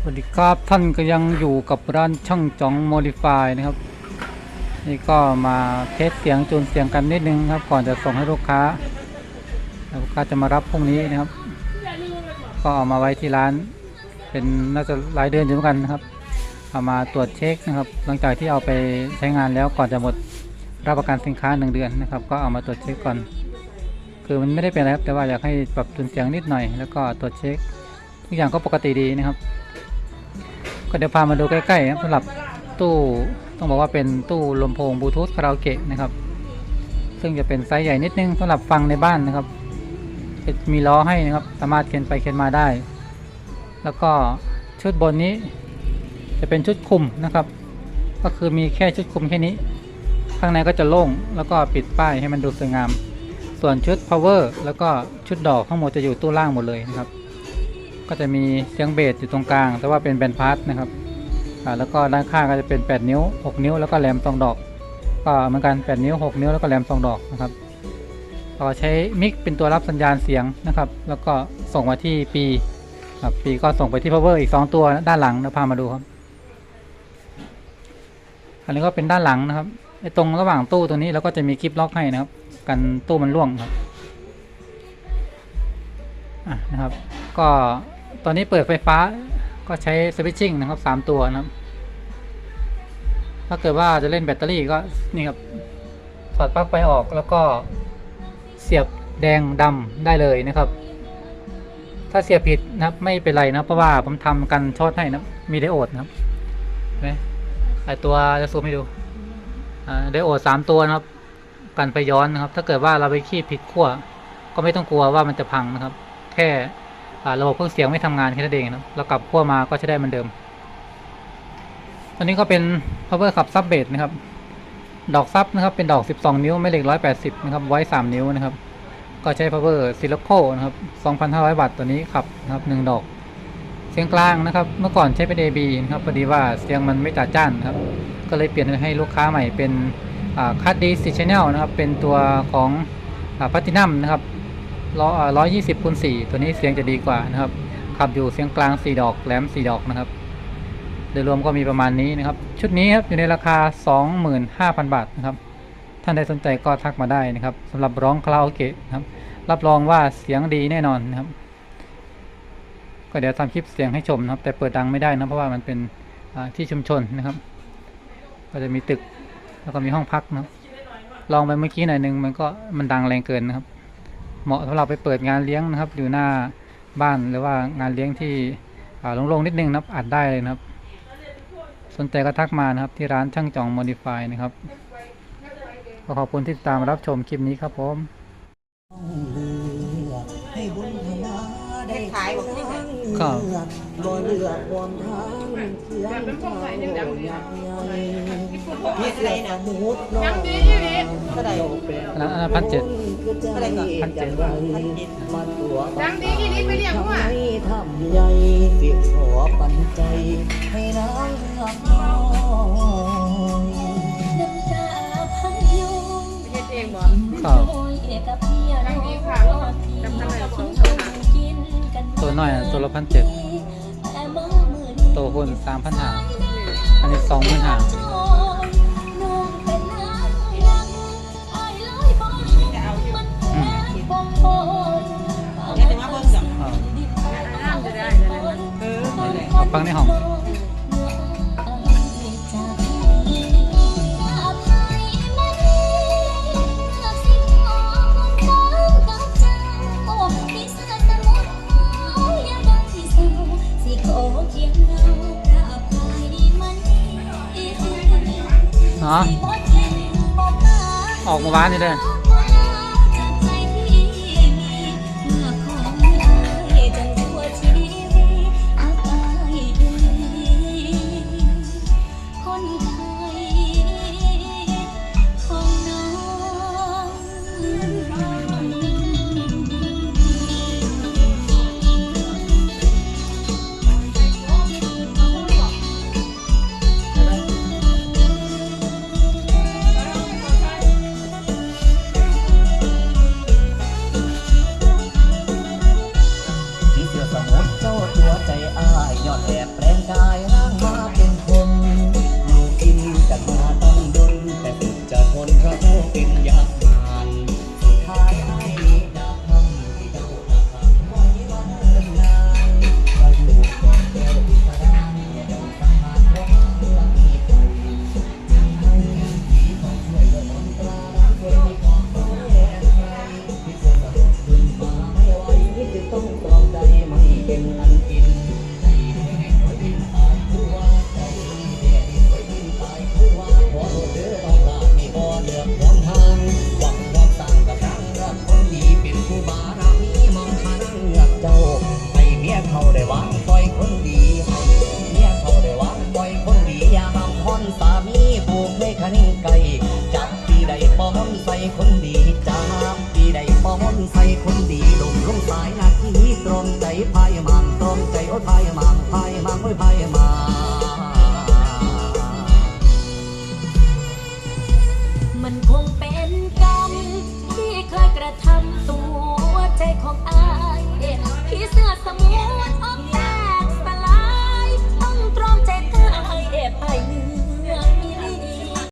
สวัสดีครับท่านก็ยังอยู่กับร้านช่างจ๋องโมดิฟายนะครับ นี่ก็มาเทสเสียงจูนเสียงกันนิดนึงครับ ก่อนจะส่งให้ลูกค้าลูกค้าจะมารับพรุ่งนี้นะครับ ก็เอามาไว้ที่ร้าน เป็นน่าจะหลายเดือนอยู่เหมือนกันนะครับเอามาตรวจเช็คนะครับ หลังจากที่เอาไปใช้งานแล้วก่อนจะหมดรับประกันสินค้าหนึ่งเดือนนะครับ ก็เอามาตรวจเช็คก่อน คือมันไม่ได้เป็นอะไรครับ แต่ว่าอยากให้ปรับจูนเสียงนิดหน่อย แล้วก็ตรวจเช็คทุกอย่างก็ปกติดีนะครับ ก็เดี๋ยวพามาดูใกล้ๆนะครับสำหรับตู้ต้องบอกว่าเป็นตู้ลำโพงบลูทูธคาราโอเกะนะครับ ซึ่งจะเป็นไซส์ใหญ่นิดนึงสำหรับฟังในบ้านนะครับ มีล้อให้นะครับ สามารถเข็นไปเข็นมาได้ แล้วก็ชุดบนนี้ จะเป็นชุดคุมนะครับ ก็คือมีแค่ชุดคุมแค่นี้ ข้างในก็จะโล่งแล้วก็ปิดป้ายให้มันดูสวยงาม ส่วนชุด power แล้วก็ชุดดอกทั้งหมดจะอยู่ตู้ล่างหมดเลยนะครับ ก็จะมีเสียงเบสอยู่ตรงกลาง แต่ว่าเป็นแบนพาร์ทนะครับแล้วก็ด้านข้างก็จะเป็น 8 นิ้ว 6 นิ้วแล้วก็แหลมสองดอก ก็เหมือนกัน 8 นิ้ว 6 นิ้วแล้วก็แหลมสองดอกนะครับก็ใช้มิกเป็นตัวรับสัญญาณเสียงนะครับ แล้วก็ส่งมาที่ปีครับปีก็ส่งไปที่ power อีก 2 ตัวด้านหลังนะพามาดูครับ อันนี้ก็เป็นด้านหลังนะครับไอ้ตรงระหว่างตู้ตัวนี้เราก็จะมีคลิปล็อกให้นะครับ กันตู้มันร่วงครับอะนะครับ ก็ตอนนี้เปิดไฟฟ้าก็ใช้สวิตชิ่งนะครับสามตัวนะครับ ถ้าเกิดว่าจะเล่นแบตเตอรี่ก็นี่ครับถอดปลั๊กไฟออกแล้วก็เสียบแดงดำได้เลยนะครับ ถ้าเสียบผิดนะครับไม่เป็นไรนะเพราะว่าผมทำกันช็อตให้นะมีไดโอดนะครับไหมไอตัวจะซูมให้ดูไดโอดสามตัวนะครับ กันไฟย้อนนะครับ ถ้าเกิดว่าเราไปขี้ผิดขั้วก็ไม่ต้องกลัวว่ามันจะพังนะครับ แค่ระบบเครื่องเสียงไม่ทำงานแค่นั้นเองนะเรากลับขั้วมาก็จะได้เหมือนเดิม อันนี้ก็เป็น power ขับซับเบสนะครับ ดอกซับนะครับ เป็นดอก 12 นิ้วไม่เหล็ก 180 นะครับ ไว้ 3 นิ้วนะครับ ก็ใช้ power s i l i c o นะครับ 2,500 วัตต์ตัวนี้ขับนะครับ 1 ดอก เสียงกลางนะครับ เมื่อก่อนใช้เป็น AB นะครับพอดีว่าเสียงมันไม่จัดจ้านนะครับ ก็เลยเปลี่ยนให้ลูกค้าใหม่เป็น คัดดีสิชแนลนะครับ เป็นตัวของพัตินัมนะครับร้อยยี่สิบคูณสี่ตัวนี้เสียงจะดีกว่านะครับ ขับอยู่เสียงกลางสี่ดอกแหลมสี่ดอกนะครับ โดยรวมก็มีประมาณนี้นะครับ ชุดนี้ครับอยู่ในราคา 25,000 บาทนะครับ ท่านใดสนใจก็ทักมาได้นะครับสำหรับร้องคาราโอเกะนะครับ รับรองว่าเสียงดีแน่นอนนะครับ ก็เดี๋ยวทำคลิปเสียงให้ชมนะครับ แต่เปิดดังไม่ได้นะเพราะว่ามันเป็นที่ชุมชนนะครับ ก็จะมีตึก แล้วก็มีห้องพักนะครับลองไปเมื่อกี้หน่อยหนึงมันก็มันดังแรงเกินนะครับ เหมาะสำหรับไปเปิดงานเลี้ยงนะครับ อยู่หน้าบ้านหรือว่างานเลี้ยงที่อ่าโล่งๆนิดนึงนะครับอัดได้เลยนะครับ สนใจก็ทักมานะครับ ที่ร้านช่างจองโมดิฟายนะครับก็ขอบคุณที่ติดตามรับชมคลิปนี้ครับผมให้บุญพลาได้ขายบอกที่ไหนครับบ่เลือกความทาง เสียงเจ้าอยากใหญ่เฮ็ดอะไรน่ะมุดน้องเท่าไหร่อันนั้นอันนั้นพันเจ็ดอะไรก่อนพันเจ็ดมาตัวดังดีอีนี่ไปเลี้ยงหัวให้ทำใหญ่สิขอปันใจให้นางเลือกน้อยน้ำตาพังยงเฮ็ดเองบ่ครับโอยกับเมียดังดีค่ะรอทีจำทำไมสองคคนงกินกันตัวน้อยอะตัวละพันเจ็ดแต่เมื่อมือนี้ ตัวหุ่นสามพันหาอันนี้สองพันหาจอยน้องเป็นนางยังอายเลยบ่มัน เนาะออกมาบ้านนี่เลย